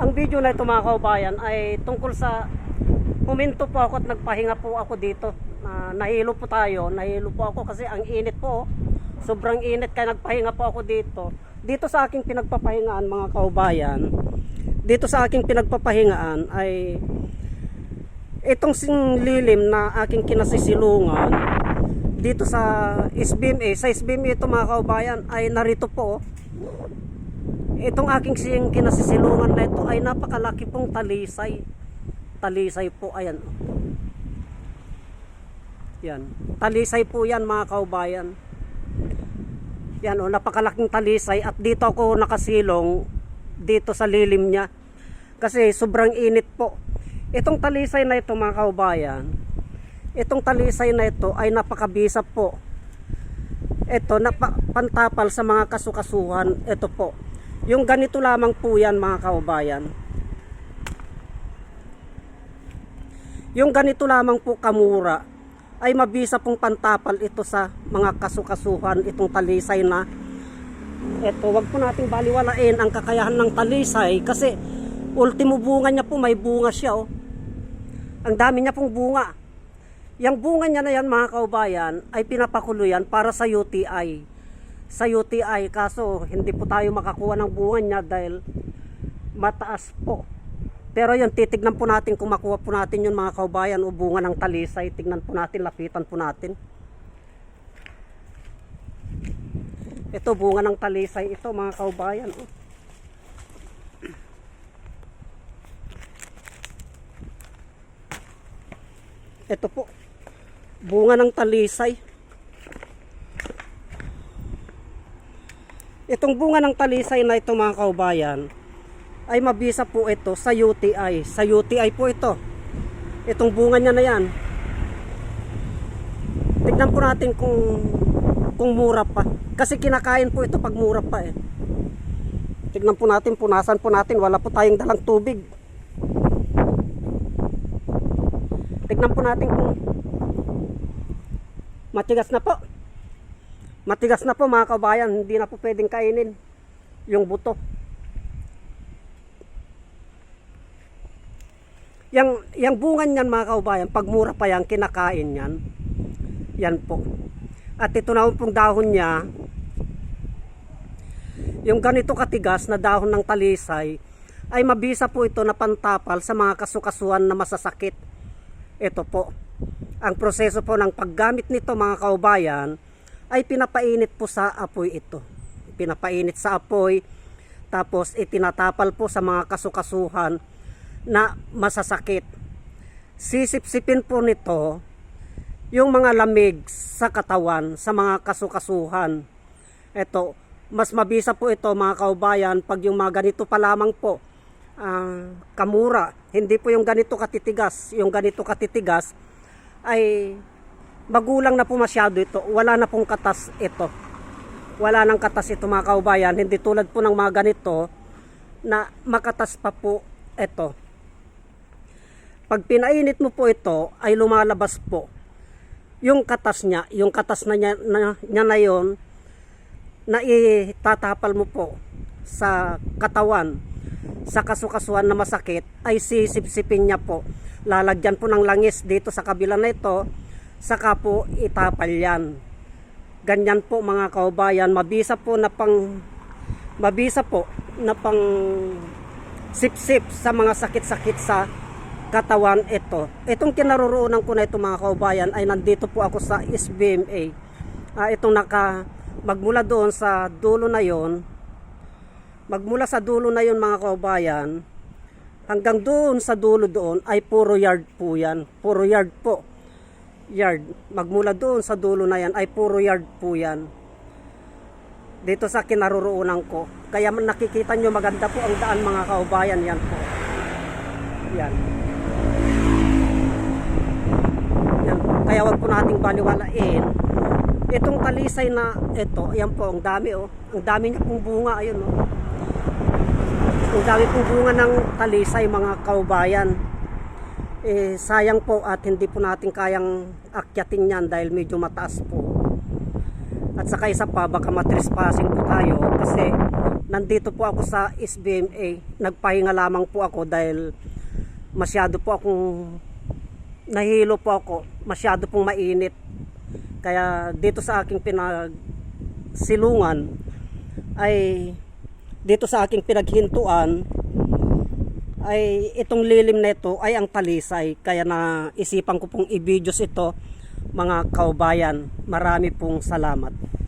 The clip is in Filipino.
Ang video na ito mga kaubayan ay tungkol sa huminto po ako at nagpahinga po ako dito. Na nahilo po tayo, nahilo po ako kasi ang init po. Sobrang init kaya nagpahinga po ako dito. Dito sa aking pinagpapahingaan mga kaubayan, dito sa aking pinagpapahingaan ay itong lilim na aking kinasisilungan dito sa SBMA, sa SBMA ito mga kaubayan ay narito po oh. Itong aking siyang kinasisilungan na ito ay napakalaki pong talisay. Talisay po, ayan. Yan. Talisay po yan mga kaubayan. Yan o, napakalaking talisay at dito ako nakasilong dito sa lilim niya. Kasi sobrang init po. Itong talisay na ito mga kaubayan, itong talisay na ito ay napakabisa po. Ito, napa, pantapal sa mga kasukasuhan. Ito po. Yung ganito lamang po yan mga kaubayan. Yung ganito lamang po kamura ay mabisa pong pantapal ito sa mga kasukasuhan itong talisay na ito wag po nating baliwalain ang kakayahan ng talisay kasi ultimo bunga niya po may bunga siya oh. Ang dami niya pong bunga. Yung bunga niya na yan mga kaubayan ay pinapakulo yan para sa UTI sa UTI kaso hindi po tayo makakuha ng bunga niya dahil mataas po. Pero yun, titignan po natin kung makuha po natin yung mga kaubayan o bunga ng talisay. Tignan po natin, lapitan po natin. Ito, bunga ng talisay. Ito, mga kaubayan. Oh. Ito po, bunga ng talisay. Itong bunga ng talisay na ito mga kaubayan ay mabisa po ito sa UTI. Sa UTI po ito. Itong bunga niya na yan. Tignan po natin kung kung mura pa. Kasi kinakain po ito pag mura pa eh. Tignan po natin, punasan po natin. Wala po tayong dalang tubig. Tignan po natin kung matigas na po. Matigas na po mga kabayan, hindi na po pwedeng kainin yung buto. Yang, yang bunga niyan mga kaubayan, pag mura pa yan, kinakain yan. Yan po. At ito na pong dahon niya, yung ganito katigas na dahon ng talisay, ay mabisa po ito na pantapal sa mga kasukasuan na masasakit. Ito po. Ang proseso po ng paggamit nito mga kaubayan, ay pinapainit po sa apoy ito. Pinapainit sa apoy, tapos itinatapal po sa mga kasukasuhan na masasakit. Sisipsipin po nito yung mga lamig sa katawan, sa mga kasukasuhan. Ito, mas mabisa po ito mga kaubayan pag yung mga ganito pa lamang po, ah, kamura, hindi po yung ganito katitigas, yung ganito katitigas ay magulang na po masyado ito. Wala na pong katas ito. Wala nang katas ito mga kaubayan. Hindi tulad po ng mga ganito na makatas pa po ito. Pag pinainit mo po ito ay lumalabas po yung katas niya, yung katas na niya na, niya na yon na itatapal mo po sa katawan sa kasukasuan na masakit ay sisipsipin niya po lalagyan po ng langis dito sa kabila na ito saka po itapal yan. Ganyan po mga kaubayan, mabisa po na pang mabisa po na pang sip-sip sa mga sakit-sakit sa katawan ito. Itong kinaroroonan ko na ito mga kaubayan ay nandito po ako sa SBMA. Ah, itong naka magmula doon sa dulo na yon magmula sa dulo na yon mga kaubayan hanggang doon sa dulo doon ay puro yard po yan. Puro yard po yard. Magmula doon sa dulo na yan ay puro yard po yan. Dito sa kinaroroonan ko. Kaya nakikita nyo maganda po ang daan mga kaubayan yan po. Yan. Yan. Kaya wag po nating baliwalain. Itong talisay na ito, yan po, ang dami oh. Ang dami niya pong bunga, ayun oh. Ang dami pong bunga ng talisay mga kaubayan eh, sayang po at hindi po natin kayang akyatin yan dahil medyo mataas po. At saka isa pa, baka matrespassing po tayo kasi nandito po ako sa SBMA. Nagpahinga lamang po ako dahil masyado po akong nahilo po ako. Masyado pong mainit. Kaya dito sa aking pinagsilungan ay dito sa aking pinaghintuan ay itong lilim na ito ay ang talisay. Kaya na isipan ko pong i-videos ito mga kaubayan. Marami pong salamat.